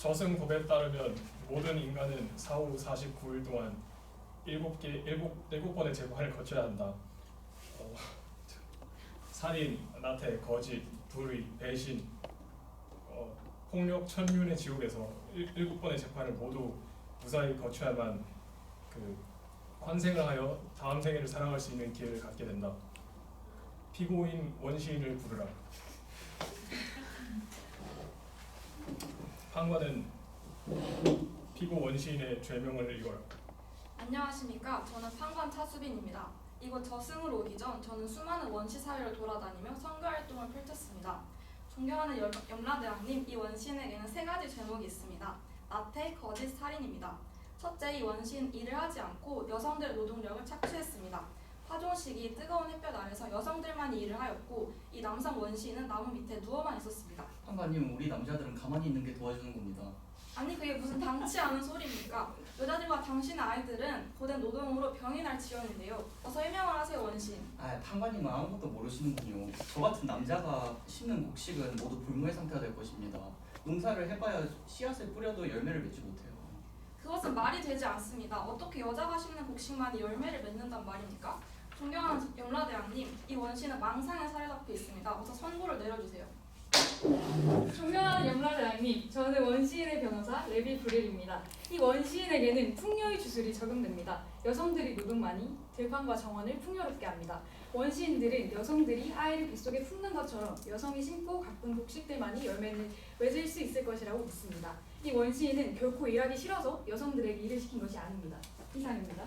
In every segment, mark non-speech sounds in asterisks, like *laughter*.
저승 법에 따르면 모든 인간은 사후 49일 동안 7개, 7, 7번의 재판을 거쳐야 한다. 어, *laughs* 살인, 나태, 거짓, 불의, 배신, 어, 폭력, 천륜의 지옥에서 일, 7번의 재판을 모두 무사히 거쳐야만 그 환생을 하여 다음 생애를 살아갈 수 있는 기회를 갖게 된다. 피고인 원시인을 부르라. 판관은 피고 원시인의 죄명을 읽어라. 안녕하십니까. 저는 판관 차수빈입니다. 이곳 저승으로 오기 전 저는 수많은 원시 사회를 돌아다니며 선교 활동을 펼쳤습니다. 존경하는 열- 염라대왕님, 이 원시인에게는 세 가지 제목이 있습니다. 나태, 거짓, 살인입니다. 첫째, 이 원시인 일을 하지 않고 여성들의 노동력을 착취했습니다. 파종 시기 뜨거운 햇볕 아래서 여성들만이 일을 하였고 이 남성 원시인은 나무 밑에 누워만 있었습니다. 판관님 우리 남자들은 가만히 있는 게 도와주는 겁니다. 아니 그게 무슨 당치 않은 소리입니까? 여자들과 당신의 아이들은 고된 노동으로 병이 날 지경인데요. 어서 해명을 하세요 원신. 아 판관님은 아무것도 모르시는군요. 저 같은 남자가 심는 곡식은 모두 불모의 상태가 될 것입니다. 농사를 해봐야 씨앗을 뿌려도 열매를 맺지 못해요. 그것은 말이 되지 않습니다. 어떻게 여자가 심는 곡식만이 열매를 맺는단 말입니까? 존경하는 염라대왕님, 이 원신은 망상에 사로잡혀 있습니다. 어서 선고를 내려주세요. 존경하는 염라대왕님, 저는 원시인의 변호사 레비 브릴입니다. 이 원시인에게는 풍요의 주술이 적용됩니다. 여성들이 노동만이 들판과 정원을 풍요롭게 합니다. 원시인들은 여성들이 아이를 뱃속에 품는 것처럼 여성이 심고 가꾼 곡식들만이 열매를 맺을 수 있을 것이라고 믿습니다. 이 원시인은 결코 일하기 싫어서 여성들에게 일을 시킨 것이 아닙니다. 이상입니다.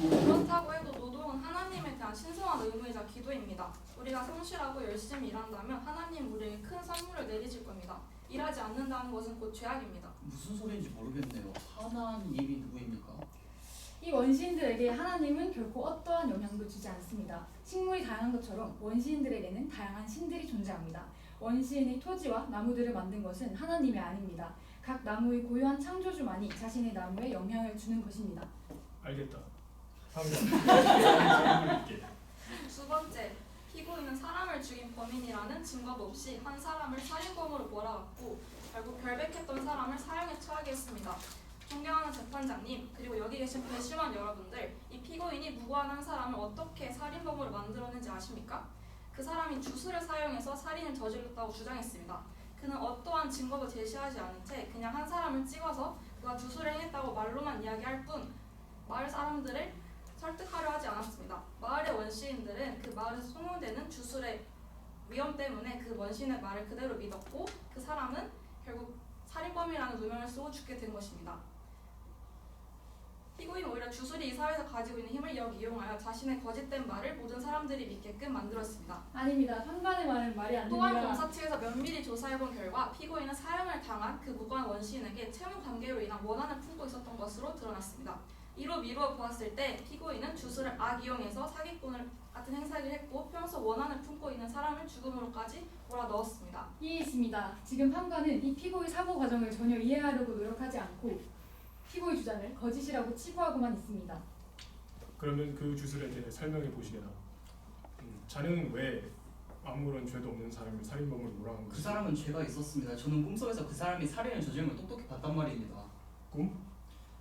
그렇다고 해도 노동은 하나님에 대한 신성한 의무이자 기도입니다. 우리가 성실하고 열심히 일한다면 하나님 우리에게 큰 선물을 내리실 겁니다. 일하지 않는다는 것은 곧 죄악입니다. 무슨 소리인지 모르겠네요. 하나님이 누구입니까? 이 원시인들에게 하나님은 결코 어떠한 영향도 주지 않습니다. 식물이 다양한 것처럼 원시인들에게는 다양한 신들이 존재합니다. 원시인이 토지와 나무들을 만든 것은 하나님이 아닙니다. 각 나무의 고유한 창조주만이 자신의 나무에 영향을 주는 것입니다. 알겠다. 두 번째, 피고인은 사람을 죽인 범인이라는 증거도 없이 한 사람을 살인범으로 몰아갔고 결국 결백했던 사람을 사형에 처하게 했습니다. 존경하는 재판장님 그리고 여기 계신 배심원 여러분들 이 피고인이 무고한 한 사람을 어떻게 살인범으로 만들었는지 아십니까? 그 사람이 주술을 사용해서 살인을 저질렀다고 주장했습니다. 그는 어떠한 증거도 제시하지 않은 채 그냥 한 사람을 찍어서 그가 주술을 행했다고 말로만 이야기할 뿐 마을 사람들을 설득하려 하지 않았습니다. 마을의 원시인들은 그 마을에서 소문되는 주술의 위험 때문에 그 원신의 말을 그대로 믿었고 그 사람은 결국 살인범이라는 누명을 쓰고 죽게 된 것입니다. 피고인은 오히려 주술이 이 사회에서 가지고 있는 힘을 역 이용하여 자신의 거짓된 말을 모든 사람들이 믿게끔 만들었습니다. 아닙니다. 판관의 말은 말이 안 또한 됩니다. 검사 측에서 면밀히 조사해본 결과 피고인은 사형을 당한 그 무고한 원시인에게 채무 관계로 인한 원한을 품고 있었던 것으로 드러났습니다. 이로 미루어 보았을 때 피고인은 주술을 악이용해서 사기꾼을 같은 행사를 했고 평소 원한을 품고 있는 사람을 죽음으로까지 몰아넣었습니다. 이해 있습니다. 지금 판관은 이 피고의 사고 과정을 전혀 이해하려고 노력하지 않고 피고의 주장을 거짓이라고 치부하고만 있습니다. 그러면 그 주술에 대해 설명해 보시게나. 음, 자네는 왜 아무런 죄도 없는 사람을 살인범으로 몰아간 그 것이지? 사람은 죄가 있었습니다. 저는 꿈속에서 그 사람이 살인을 저지른 걸 똑똑히 봤단 말입니다. 꿈?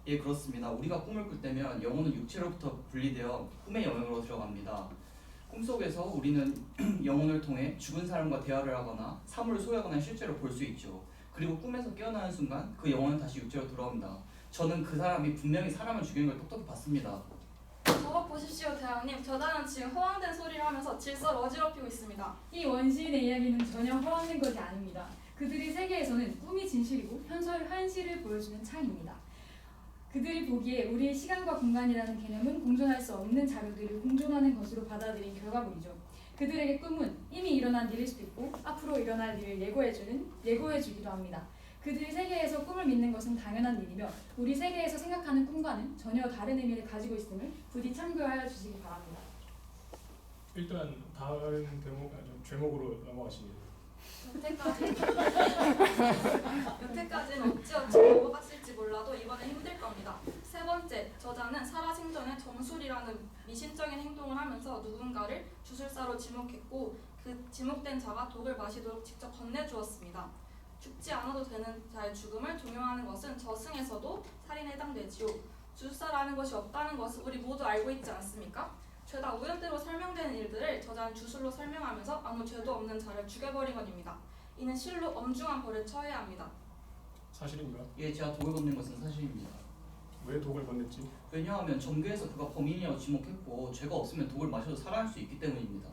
예 그렇습니다. 우리가 꿈을 꿀 때면 영혼은 육체로부터 분리되어 꿈의 영역으로 들어갑니다. 꿈속에서 우리는 *clears throat* 영혼을 통해 죽은 사람과 대화를 하거나 사물을 소유하거나 실제로 볼 수 있죠. 그리고 꿈에서 깨어나는 순간 그 영혼은 다시 육체로 돌아옵니다. 저는 그 사람이 분명히 사람을 죽인 걸 똑똑히 봤습니다. 저것 보십시오 대왕님 저자는 지금 허황된 소리를 하면서 질서를 어지럽히고 있습니다. 이 원시인의 이야기는 전혀 허황된 것이 아닙니다. 그들의 세계에서는 꿈이 진실이고 현실, 현실을 보여주는 창입니다. 그들이 보기에 우리의 시간과 공간이라는 개념은 공존할 수 없는 자료들을 공존하는 것으로 받아들인 결과물이죠. 그들에게 꿈은 이미 일어난 일일 수도 있고 앞으로 일어날 일을 예고해주는 예고해주기도 합니다. 그들의 세계에서 꿈을 믿는 것은 당연한 일이며 우리 세계에서 생각하는 꿈과는 전혀 다른 의미를 가지고 있음을 부디 참고하여 주시기 바랍니다. 일단 다른 대목 아니, 죄목으로 넘어가시겠습니다. 여태까지 *laughs* 여태까지는 어찌어찌 넘어갔을지 몰라도 이번엔 힘들 겁니다. 세 번째, 저자는 살아생전에 정술이라는 미신적인 행동을 하면서 누군가를 주술사로 지목했고 그 지목된 자가 독을 마시도록 직접 건네주었습니다. 죽지 않아도 되는 자의 죽음을 종용하는 것은 저승에서도 살인에 해당되지요. 주사라는 것이 없다는 것을 우리 모두 알고 있지 않습니까? 죄다 우연대로 설명되는 일들을 저자는 주술로 설명하면서 아무 죄도 없는 자를 죽여버린 것입니다. 이는 실로 엄중한 벌을 처해야 합니다. 사실인가? 예, 제가 독을 건넨 것은 사실입니다. 왜 독을 건넸지? 왜냐하면 정교에서 그가 범인이라고 지목했고 죄가 없으면 독을 마셔도 살아날 수 있기 때문입니다.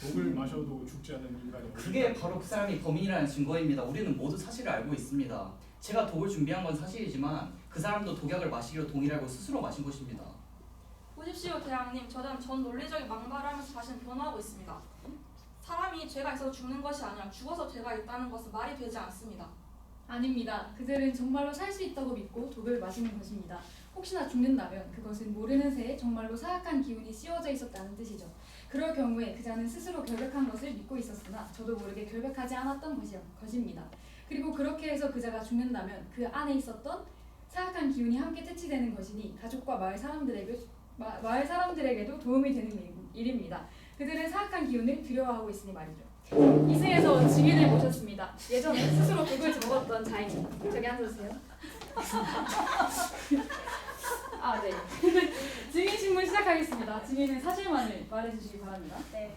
독을 마셔도 죽지 않는 인간이 그게 바로 그 사람이 범인이라는 증거입니다. 우리는 모두 사실을 알고 있습니다. 제가 독을 준비한 건 사실이지만 그 사람도 독약을 마시기로 동의하고 스스로 마신 것입니다. 보십시오, 대왕님. 저는 전 논리적인 망발을 하면서 자신을 변호하고 있습니다. 사람이 죄가 있어서 죽는 것이 아니라 죽어서 죄가 있다는 것은 말이 되지 않습니다. 아닙니다. 그들은 정말로 살 수 있다고 믿고 독을 마시는 것입니다. 혹시나 죽는다면 그것은 모르는 새에 정말로 사악한 기운이 씌워져 있었다는 뜻이죠. 그럴 경우에 그자는 스스로 결백한 것을 믿고 있었으나 저도 모르게 결백하지 않았던 것이, 것입니다. 그리고 그렇게 해서 그자가 죽는다면 그 안에 있었던 사악한 기운이 함께 퇴치되는 것이니 가족과 마을 사람들에게 마, 마을 사람들에게도 도움이 되는 일, 일입니다. 그들은 사악한 기운을 두려워하고 있으니 말이죠. 증인을 모셨습니다. 예전에 스스로 독을 먹었던 자입니다. 저기 앉으세요. 아 네. 증인 신문 시작하겠습니다. 증인은 사실만을 말해주시기 바랍니다. 네,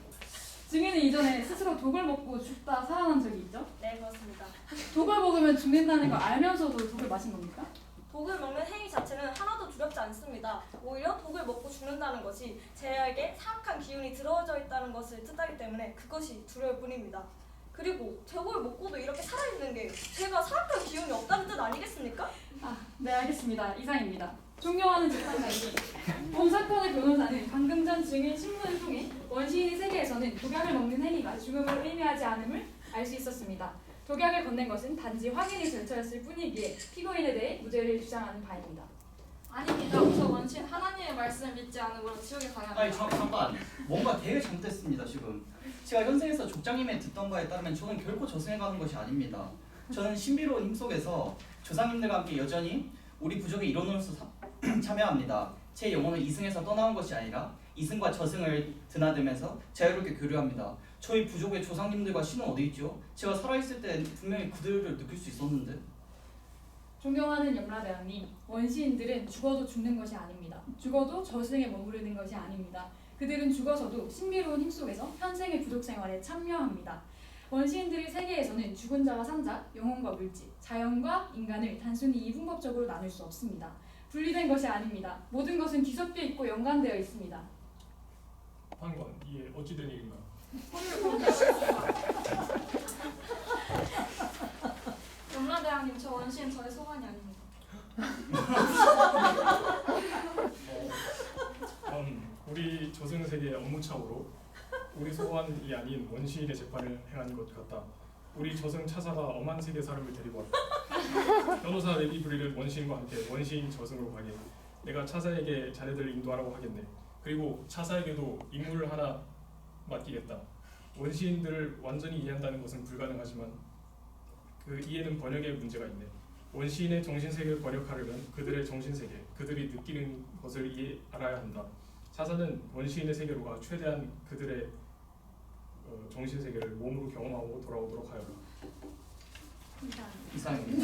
증인은 이전에 스스로 독을 먹고 죽다 살아난 적이 있죠? 네 그렇습니다. 독을 먹으면 죽는다는 걸 알면서도 독을 마신 겁니까? 독을 먹는 행위 자체는 하나도 두렵지 않습니다. 오히려 독을 먹고 죽는다는 것이 제에게 사악한 기운이 들어져 있다는 것을 뜻하기 때문에 그것이 두려울 뿐입니다. 그리고 독을 먹고도 이렇게 살아있는 게 제가 사악한 기운이 없다는 뜻 아니겠습니까? 아, 네 알겠습니다. 이상입니다. 존경하는 재판장님, 본 사건의 변호사는 방금 전 증인 신문을 통해 원시인의 세계에서는 독약을 먹는 행위가 죽음을 의미하지 않음을 알 수 있었습니다. 독약을 건넨 것은 단지 확인이 절차였을 뿐이기에 피고인에 대해 무죄를 주장하는 바입니다. 아닙니다. 우선 원신 하나님의 말씀을 믿지 않으므로 지옥에 가야 아니 합니다. 잠, 잠깐 뭔가 되게 잘못됐습니다 지금 제가 현생에서 족장님의 듣던 바에 따르면 저는 결코 저승에 가는 것이 아닙니다 저는 신비로운 힘 속에서 조상님들과 함께 여전히 우리 부족의 일원으로서 사- *clears throat* 참여합니다 제 영혼은 이승에서 떠나온 것이 아니라 이승과 저승을 드나들면서 자유롭게 교류합니다 저희 부족의 조상님들과 신은 어디 있죠? 제가 살아있을 때 분명히 그들을 느낄 수 있었는데 존경하는 염라대왕님, 원시인들은 죽어도 죽는 것이 아닙니다. 죽어도 저승에 머무르는 것이 아닙니다. 그들은 죽어서도 신비로운 힘 속에서 현생의 부족 생활에 참여합니다. 원시인들의 세계에서는 죽은 자와 산자, 영혼과 물질, 자연과 인간을 단순히 이분법적으로 나눌 수 없습니다. 분리된 것이 아닙니다. 모든 것은 뒤섞여 있고 연관되어 있습니다. 판관 이에 어찌된 일인가? *laughs* 염라대왕님, 저 원신 소관이 아닙니다. 음, 우리 저승 세계의 업무 차으로 우리 소환이 아닌 원시인의 재판을 행한 것 같다. 우리 저승 차사가 엄한 세계 사람을 데리고 왔다. 변호사 레디 브리를 원시인과 함께 원시인 저승으로 가게. 내가 차사에게 자네들을 인도하라고 하겠네. 그리고 차사에게도 임무를 하나 맡기겠다. 원시인들을 완전히 이해한다는 것은 불가능하지만 그 이해는 번역의 문제가 있네. 원시인의 정신 세계를 번역하려면 그들의 정신 세계, 그들이 느끼는 것을 이해 알아야 한다. 차사는 원시인의 세계로 가 최대한 그들의 어, 정신 세계를 몸으로 경험하고 돌아오도록 하여라. 이상입니다